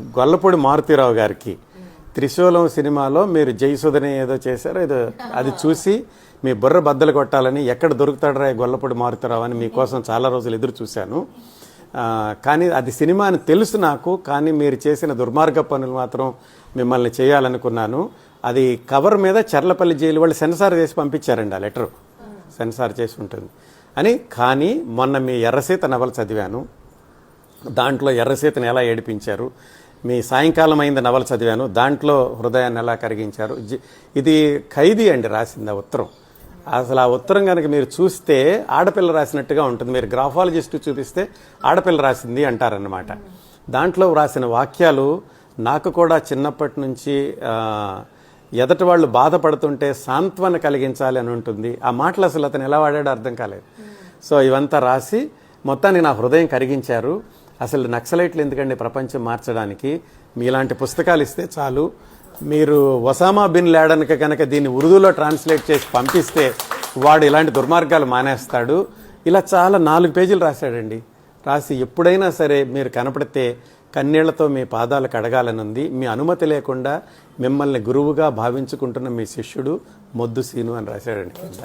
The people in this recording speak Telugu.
గొల్లపూడి మారుతీరావు గారికి. త్రిశూలం సినిమాలో మీరు జయసుధని ఏదో చేశారో ఏదో అది చూసి మీ బుర్ర బద్దలు కొట్టాలని ఎక్కడ దొరుకుతాడరా గొల్లపూడి మారుతీరావు అని మీకోసం చాలా రోజులు ఎదురు చూశాను. కానీ అది సినిమా అని తెలుసు నాకు కానీ మీరు చేసిన దుర్మార్గ పనులు మాత్రం మిమ్మల్ని చేయాలనుకున్నాను. అది కవర్ మీద చర్లపల్లి జైలు వాళ్ళు సెన్సార్ చేసి పంపించారండి ఆ లెటర్. సెన్సార్ చేసి ఉంటుంది. అని కానీ మొన్న మీ ఎర్రసీత నవల చదివాను. దాంట్లో ఎర్రసీతను ఎలా ఏడిపించారు? మీ సాయంకాలం అయింది నవల చదివాను. దాంట్లో హృదయాన్ని ఎలా కరిగించారు? ఇది ఖైదీ అండి రాసింది ఆ ఉత్తరం. అసలు ఆ ఉత్తరం కనుక మీరు చూస్తే ఆడపిల్ల రాసినట్టుగా ఉంటుంది. మీరు గ్రాఫాలజిస్ట్ చూపిస్తే ఆడపిల్ల రాసింది అంటారన్నమాట. దాంట్లో రాసిన వాక్యాలు నాకు కూడా చిన్నప్పటి నుంచి ఎదటి వాళ్ళు బాధపడుతుంటే సాంత్వన కలిగించాలి అని ఉంటుంది. ఆ మాటలు అసలు అతను ఎలా వాడాడో అర్థం కాలేదు. సో ఇవంతా రాసి మొత్తానికి నా హృదయం కరిగించారు. అసలు నక్సలైట్లు ఎందుకండి ప్రపంచం మార్చడానికి? మీలాంటి పుస్తకాలు ఇస్తే చాలు. మీరు ఒసామా బిన్ లాడన్కి కనుక దీన్ని ఉర్దూలో ట్రాన్స్లేట్ చేసి పంపిస్తే వాడు ఇలాంటి దుర్మార్గాలు మానేస్తాడు. ఇలా చాలా నాలుగు పేజీలు రాశాడండి. రాసి ఎప్పుడైనా సరే మీరు కనపడితే కన్నీళ్ళతో మీ పాదాలు కడగాలని ఉంది మీ అనుమతి లేకుండా మిమ్మల్ని గురువుగా భావించుకుంటున్న మీ శిష్యుడు మొద్దు సీను అని రాశాడండి కింద.